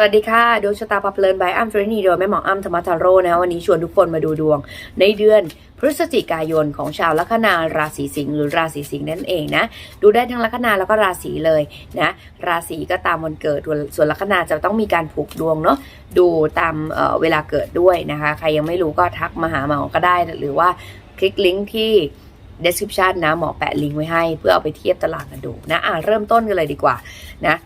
สวัสดีค่ะดวงชะตาปับเพลินบายอัมเฟรนีโดยแม่หมออัมธรรมทาโร่นะวันนี้ชวนทุกคนมาดูดวง ในเดือนพฤศจิกายนของชาวลัคนาราศีสิงห์หรือราศีสิงห์นั่นเองนะ ดูได้ทั้งลัคนาแล้วก็ราศีเลยนะราศีก็ตามวันเกิดส่วนลัคนาจะต้องมีการผูกดวงเนาะดูตามเเวลาเกิดด้วยนะคะ ใครยังไม่รู้ก็ทักมาหาหมอก็ได้ หรือว่าคลิกลิงก์ที่ description นะหมอแปะลิงก์ไว้ให้ เพื่อเอาไปเทียบตารางกันดูนะอะเริ่มต้นกันเลยดีกว่านะ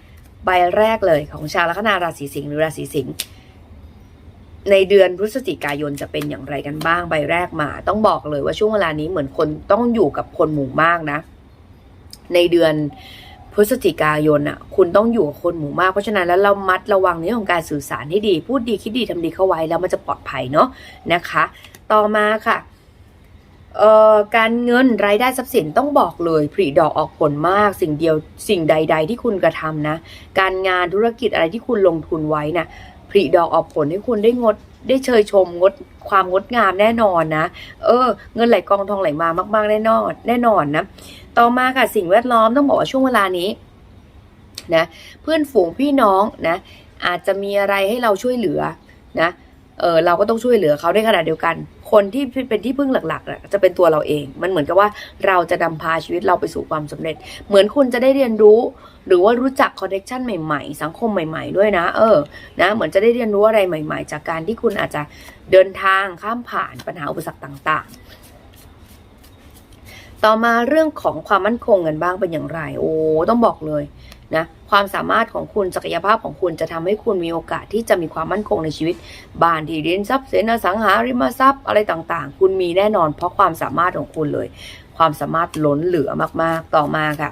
ใบแรกเลยของชาวลัคนาราศีสิงห์หรือราศีสิงห์ในเดือนพฤศจิกายนจะเป็นอย่างไรกันบ้างใบแรกมา ต้องบอกเลยว่าช่วงเวลานี้เหมือนคนต้องอยู่กับคนหมู่มากนะ ในเดือนพฤศจิกายนอะ คุณต้องอยู่กับคนหมู่มากเพราะฉะนั้นแล้วเรามัดระวังเรื่องของการสื่อสารให้ดี พูดดีคิดดีทำดีเข้าไว้แล้วมันจะปลอดภัยเนาะนะคะ ต่อมาค่ะ การเงินรายได้ทรัพย์สินต้องบอกเลยผลิดอกออกผลมากสิ่งเดียวสิ่งใด ๆ ที่คุณกระทำนะ การงานธุรกิจอะไรที่คุณลงทุนไว้นะ่ะผลิดอกออกผลให้คุณได้งดได้เชยชมงดความงดงามแน่นอนนะ เออ เงินไหลกองทองไหลมามาก ๆ แน่นอนแน่นอนนะ ต่อมาค่ะสิ่งแวดล้อมต้องบอกว่าช่วงเวลานี้นะเพื่อนฝูงพี่น้องนะอาจจะมีอะไรให้เราช่วยเหลือนะ เออเราก็ต้องช่วยเหลือเขาในขณะเดียวกัน คนที่เป็นที่พึ่งหลักๆอะจะเป็นตัวเราเอง มันเหมือนกับว่าเราจะนำพาชีวิตเราไปสู่ความสำเร็จ เหมือนคุณจะได้เรียนรู้ หรือว่ารู้จักคอนเนคชันใหม่ๆ สังคมใหม่ ๆ ด้วยนะ เออนะเหมือนจะได้เรียนรู้อะไรใหม่ ๆ จากการที่คุณอาจจะเดินทางข้ามผ่านปัญหาอุปสรรคต่าง ๆ ต่อมาเรื่องของความมั่นคงเงินบ้างเป็นอย่างไร โอ้ต้องบอกเลยนะความสามารถของคุณศักยภาพของคุณจะทำให้คุณมีโอกาสที่จะมีความมั่นคงในชีวิต บ้านที่ดินทรัพย์สินอสังหาริมทรัพย์อะไรต่างๆ คุณมีแน่นอนเพราะความสามารถของคุณเลย ความสามารถล้นเหลือมากๆต่อมาค่ะ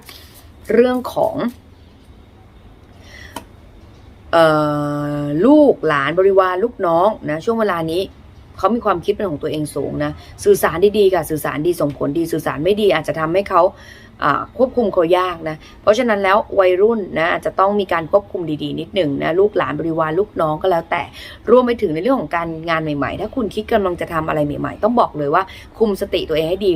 เรื่องของลูกหลานบริวารลูกน้องนะช่วงเวลานี้ เขามีความคิดเป็นของตัวเองสูงนะสื่อสารดีๆกับสื่อสารดีส่งผลดีสื่อสารไม่ดีอาจจะทำให้เขาควบคุมเขายากนะ เพราะฉะนั้นแล้ววัยรุ่นนะอาจจะต้องมีการควบคุมดีๆ นิดหนึ่งนะลูกหลานบริวารลูกน้องก็แล้วแต่รวมไปถึงในเรื่องของการงานใหม่ๆ ถ้าคุณคิดกำลังจะทำอะไรใหม่ ๆ ต้องบอกเลยว่าคุมสติตัวเองให้ดี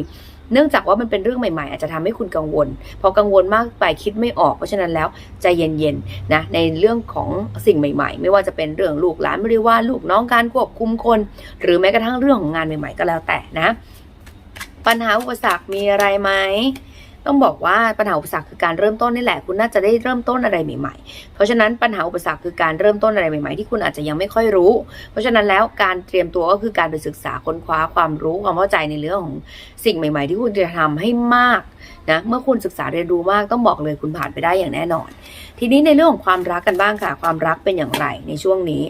เนื่องจากว่ามันเป็นเรื่องใหม่ๆ อาจจะทำให้คุณกังวล พอกังวลมากไปคิดไม่ออก เพราะฉะนั้นแล้วใจเย็นๆนะในเรื่องของสิ่งใหม่ ๆ ไม่ว่าจะเป็นเรื่องลูกหลานบริวาลูกน้องการควบคุมคน หรือแม้กระทั่งเรื่องของงานใหม่ ๆ ก็แล้วแต่นะ ปัญหาอุปสรรคมีอะไรไหม ต้องบอกว่าปัญหาอุปสรรคคือการเริ่มต้นนี่แหละ คุณน่าจะได้เริ่มต้นอะไรใหม่ๆ เพราะฉะนั้นปัญหาอุปสรรคคือการเริ่มต้นอะไรใหม่ๆ ที่คุณอาจจะยังไม่ค่อยรู้ เพราะฉะนั้นแล้วการเตรียมตัวก็คือการไปศึกษาค้นคว้าความรู้ความเข้าใจในเรื่องของสิ่งใหม่ ๆ ที่คุณจะทำให้มากนะเมื่อคุณศึกษาเรียนรู้มากต้องบอกเลยคุณผ่านไปได้อย่างแน่นอน ทีนี้ในเรื่องของความรักกันบ้างค่ะ ความรักเป็นอย่างไรในช่วงนี้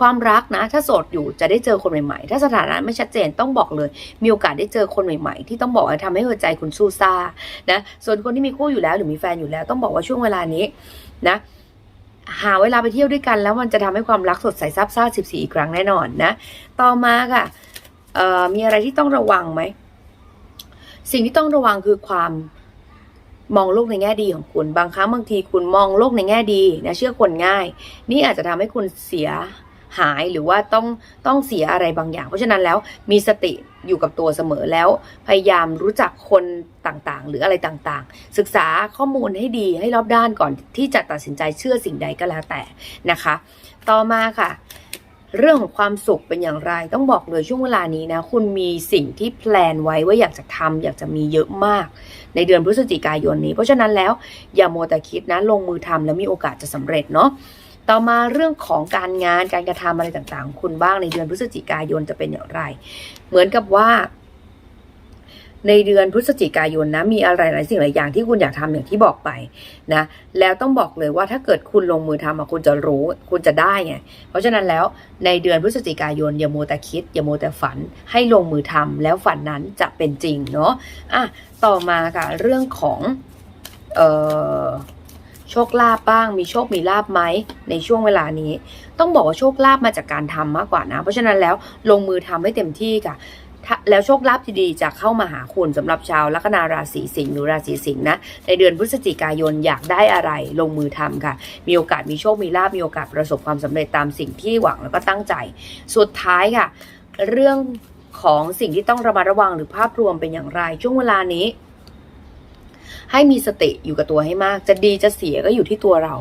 ความรักนะ ถ้าโสดอยู่จะได้เจอคนใหม่ๆ ถ้าสถานะไม่ชัดเจนต้องบอกเลย มีโอกาสได้เจอคนใหม่ๆ ที่ต้องบอกว่าทำให้หัวใจคุณสู้ซ่านะส่วนคนที่มีคู่อยู่แล้วหรือมีแฟนอยู่แล้ว ต้องบอกว่าช่วงเวลานี้นะหาเวลาไปเที่ยวด้วยกัน แล้วมันจะทำให้ความรักสดใสซับซ่า14อีกครั้งแน่นอนนะ ต่อมาค่ะมีอะไรที่ต้องระวังไหม สิ่งที่ต้องระวังคือความมองโลกในแง่ดีของคุณ บางครั้งบางทีคุณมองโลกในแง่ดีนะเชื่อคนง่าย นี่อาจจะทำให้คุณเสีย หายหรือว่าต้องต้องเสียอะไรบางอย่าง เพราะฉะนั้นแล้วมีสติอยู่กับตัวเสมอแล้ว พยายามรู้จักคนต่างๆ หรืออะไรต่างๆ ศึกษาข้อมูลให้ดีให้รอบด้านก่อนที่จะตัดสินใจเชื่อสิ่งใดก็แล้วแต่นะคะ ต่อมาค่ะ เรื่องของความสุขเป็นอย่างไร ต้องบอกเลยช่วงเวลานี้นะ คุณมีสิ่งที่แพลนไว้ว่าอยากจะทำอยากจะมีเยอะมาก ในเดือนพฤศจิกายนนี้ เพราะฉะนั้นแล้วอย่าโมแต่คิดนะลงมือทำแล้วมีโอกาสจะสำเร็จเนาะ ต่อมาเรื่องของการงานการกระทำอะไรต่างๆ คุณบ้างในเดือนพฤศจิกายนจะเป็นอย่างไร เหมือนกับว่า ในเดือนพฤศจิกายนนะมีอะไรหลายสิ่งหลายอย่างที่คุณอยากทำอย่างที่บอกไปนะ แล้วต้องบอกเลยว่าถ้าเกิดคุณลงมือทำอะคุณจะรู้ คุณจะได้ไงเพราะฉะนั้นแล้วในเดือนพฤศจิกายนอย่าโมแต่คิด อย่าโมแต่ฝันให้ลงมือทำแล้วฝันนั้นจะเป็นจริงเนาะอะต่อมาค่ะเรื่องของเอ่อ โชคลาภบ้าง มีโชคมีลาภไหมในช่วงเวลานี้ ต้องบอกว่าโชคลาภมาจากการทำมากกว่านะ เพราะฉะนั้นแล้วลงมือทำให้เต็มที่ค่ะแล้วโชคลาภดีๆจะเข้ามาหาคุณสำหรับชาวลัคนาราศีสิงห์หรือราศีสิงห์นะในเดือนพฤศจิกายนอยากได้อะไรลงมือทำค่ะ มีโอกาสมีโชคมีลาภมีโอกาสประสบความสำเร็จตามสิ่งที่หวังแล้วก็ตั้งใจ สุดท้ายค่ะ เรื่องของสิ่งที่ต้องระมัดระวังหรือภาพรวมเป็นอย่างไรช่วงเวลานี้ ให้มีสติอยู่กับตัวให้มาก จะดีจะเสียก็อยู่ที่ตัวเรา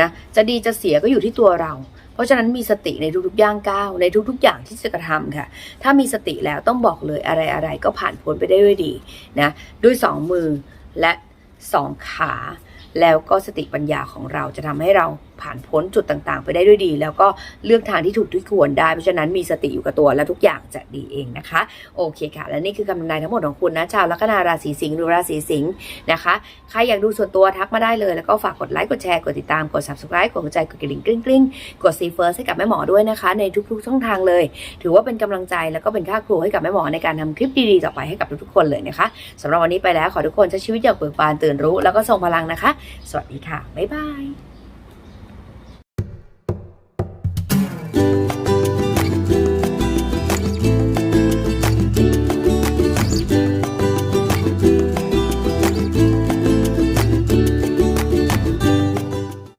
นะจะดีจะเสียก็อยู่ที่ตัวเรา เพราะฉะนั้นมีสติในทุกๆย่างก้าวในทุกๆอย่างที่จะกระทำค่ะ ถ้ามีสติแล้วต้องบอกเลยอะไรอะไรๆก็ผ่านพ้นไปได้ด้วยดีนะด้วยสองมือและสองขา แล้วก็สติปัญญาของเราจะทำให้เรา ผ่านพ้นจุดต่างๆ ไปได้ด้วยดี แล้วก็เลือกทางที่ถูกที่ควรได้ เพราะฉะนั้นมีสติอยู่กับตัวแล้วทุกอย่างจะดีเองนะคะ โอเคค่ะ และนี่คือคำทำนายทั้งหมดของคุณนะ ชาวลัคนาราศีสิงห์หรือราศีสิงห์นะคะ ใครอยากดูส่วนตัวทักมาได้เลย แล้วก็ฝากกดไลค์ กดแชร์ กดติดตาม กด subscribe กดหัวใจ กดกระดิ่งกริ๊งกริ๊งกดซีเฟิร์สให้กับแม่หมอด้วยนะคะ ในทุกๆช่องทางเลย ถือว่าเป็นกำลังใจแล้วก็เป็นค่าครูให้กับแม่หมอในการทำคลิปดีๆต่อไปให้กับทุกๆคนเลยนะคะสำหรับวันนี้ไปแล้วขอทุกคนใช้ชีวิตอย่างเบิกบานตื่นรู้ แล้วก็ทรงพลังนะคะ สวัสดีค่ะบ๊ายบาย